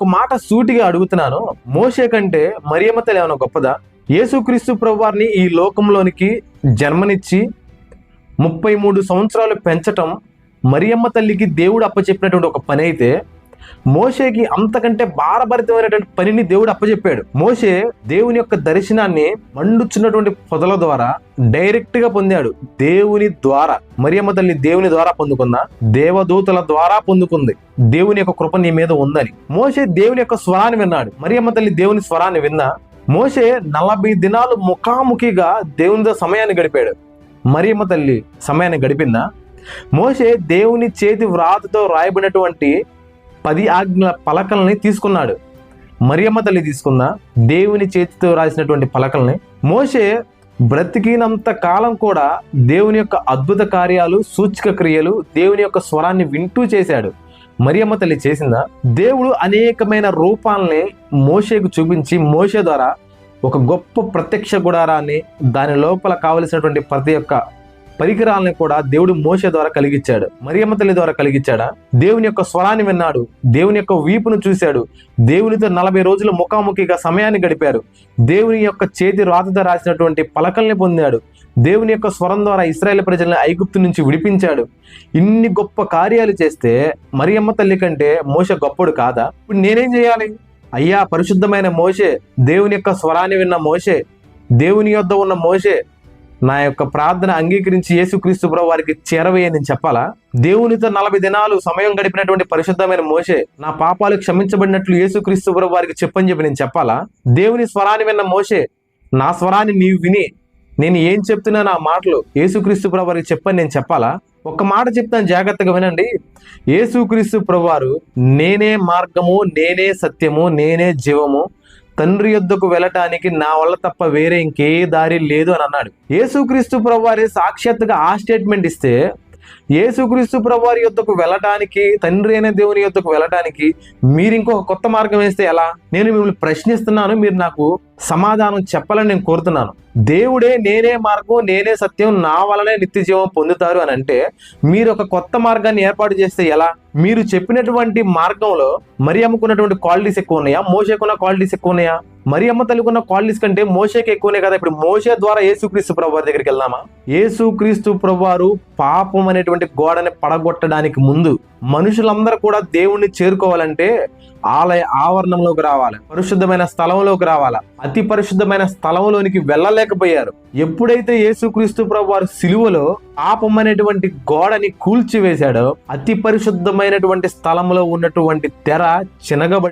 ఒక మాట సూటిగా అడుగుతున్నాను. మోషే కంటే మరియమ్మ తల్లి ఏమైనా గొప్పదా? యేసుక్రీస్తు ప్రభు వారిని ఈ లోకంలోనికి జన్మనిచ్చి ముప్పై మూడు సంవత్సరాలు పెంచటం మరియమ్మ తల్లికి దేవుడు అప్పచెప్పినటువంటి ఒక పని అయితే మోషేకి అంతకంటే భారభరితమైనటువంటి పనిని దేవుడు అప్పచెప్పాడు మోషే దేవుని యొక్క దర్శనాన్ని మండుచున్నటువంటి పొదల ద్వారా డైరెక్ట్గా పొందాడు. దేవుని ద్వారా మరియమ్మ తల్లి దేవుని ద్వారా పొందుకుందా? దేవదూతల ద్వారా పొందుకుంది. దేవుని యొక్క కృప నీ మీద ఉందని. మోసే దేవుని యొక్క స్వరాన్ని విన్నాడు. మరియమ్మ తల్లి దేవుని స్వరాన్ని విన్నా మోషే నలభై దినాలు ముఖాముఖిగా దేవునితో సమయాన్ని గడిపాడు. మరియమ్మ తల్లి సమయాన్ని గడిపిందా? మోషే దేవుని చేతి వ్రాతతో రాయబడినటువంటి పది ఆజ్ఞల పలకల్ని తీసుకున్నాడు. మరియమ్మ తల్లి తీసుకున్న దేవుని చేతితో రాసినటువంటి పలకల్ని. మోషే బ్రతికినంత కాలం కూడా దేవుని యొక్క అద్భుత కార్యాలు సూచిక క్రియలు దేవుని యొక్క స్వరాన్ని వింటూ చేశాడు. మరియమ్మ తల్లి చేసిందా? దేవుడు అనేకమైన రూపాలని మోషేకు చూపించి మోషే ద్వారా ఒక గొప్ప ప్రత్యక్ష గుడారాన్ని దాని లోపల కావలసినటువంటి ప్రతి ఒక్క పరికరాలను కూడా దేవుడు మోసే ద్వారా కలిగించాడు మరియమ్మ తల్లి ద్వారా కలిగించాడా దేవుని యొక్క స్వరాన్ని విన్నాడు. దేవుని యొక్క వీపును చూశాడు. దేవునితో నలభై రోజులు ముఖాముఖిగా సమయాన్ని గడిపారు. దేవుని యొక్క చేతి రాతతో రాసినటువంటి పలకల్ని పొందాడు. దేవుని యొక్క స్వరం ద్వారా ఇస్రాయేల్ ప్రజల్ని ఐగుప్తు నుంచి విడిపించాడు. ఇన్ని గొప్ప కార్యాలు చేస్తే మరియమ్మ తల్లి కంటే మోస గొప్పడు కాదా? ఇప్పుడు నేనేం చేయాలి? అయ్యా పరిశుద్ధమైన మోసే దేవుని యొక్క స్వరాన్ని విన్న మోసే దేవుని యొద్ద ఉన్న మోసే నా యొక్క ప్రార్థన అంగీకరించి యేసుక్రీస్తు ప్రభు వారికి చేరవేయని నేను చెప్పాలా? దేవునితో నలభై దినాలు సమయం గడిపినటువంటి పరిశుద్ధమైన మోసే నా పాపాలు క్షమించబడినట్లు యేసుక్రీస్తు ప్రభు వారికి చెప్పని చెప్పి నేను చెప్పాలా? దేవుని స్వరాన్ని విన్న మోసే నా స్వరాన్ని నీవు విని నేను ఏం చెప్తున్నా నా మాటలు యేసుక్రీస్తు ప్రభు వారికి చెప్పని నేను చెప్పాలా? ఒక్క మాట చెప్తాను జాగ్రత్తగా వినండి. యేసుక్రీస్తు ప్రభువారు నేనే మార్గము నేనే సత్యము నేనే జీవము తండ్రి యొద్దకు వెళ్ళటానికి నా వల్ల తప్ప వేరే ఇంకే దారి లేదు అని అన్నాడు. యేసుక్రీస్తు ప్రభువారి సాక్షాత్తుగా ఆ స్టేట్మెంట్ ఇస్తే యేసుక్రీస్తు ప్రభువారి యొద్దకు వెళ్ళటానికి తండ్రి అయిన దేవుని యొద్దకు వెళ్ళటానికి మీరు ఇంకొక కొత్త మార్గం వేస్తే ఎలా? నేను మిమ్మల్ని ప్రశ్నిస్తున్నాను మీరు నాకు సమాధానం చెప్పాలని నేను కోరుతున్నాను. దేవుడే నేనే మార్గం నేనే సత్యం నా వలనే నిత్య జీవం పొందుతారు అని అంటే మీరు ఒక కొత్త మార్గాన్ని ఏర్పాటు చేస్తే ఎలా? మీరు చెప్పినటువంటి మార్గంలో మరి అమ్ముకున్నటువంటి క్వాలిటీస్ ఎక్కువ ఉన్నాయా? మోసేకున్న క్వాలిటీస్ ఎక్కువ ఉన్నాయా? మరి అమ్మ తల్లికున్న క్వాలిటీస్ కంటే మోసేకి ఎక్కువనే కదా. ఇప్పుడు మోసే ద్వారా యేసుక్రీస్తు ప్రభు వారి దగ్గరికి వెళ్దామా? యేసుక్రీస్తు ప్రభు వారు పాపం అనేటువంటి గోడని పడగొట్టడానికి ముందు మనుషులందరూ కూడా దేవుణ్ణి చేరుకోవాలంటే ఆలయ ఆవరణంలోకి రావాలి. పరిశుద్ధమైన స్థలంలోకి రావాలి? అతి పరిశుద్ధమైన స్థలంలోనికి వెళ్ళలేకపోయారు. ఎప్పుడైతే యేసుక్రీస్తు ప్రభు వారు సిలువలో పాపం అనేటువంటి గోడని కూల్చివేశాడో అతి పరిశుద్ధమైనటువంటి స్థలంలో ఉన్నటువంటి తెర చినగబడి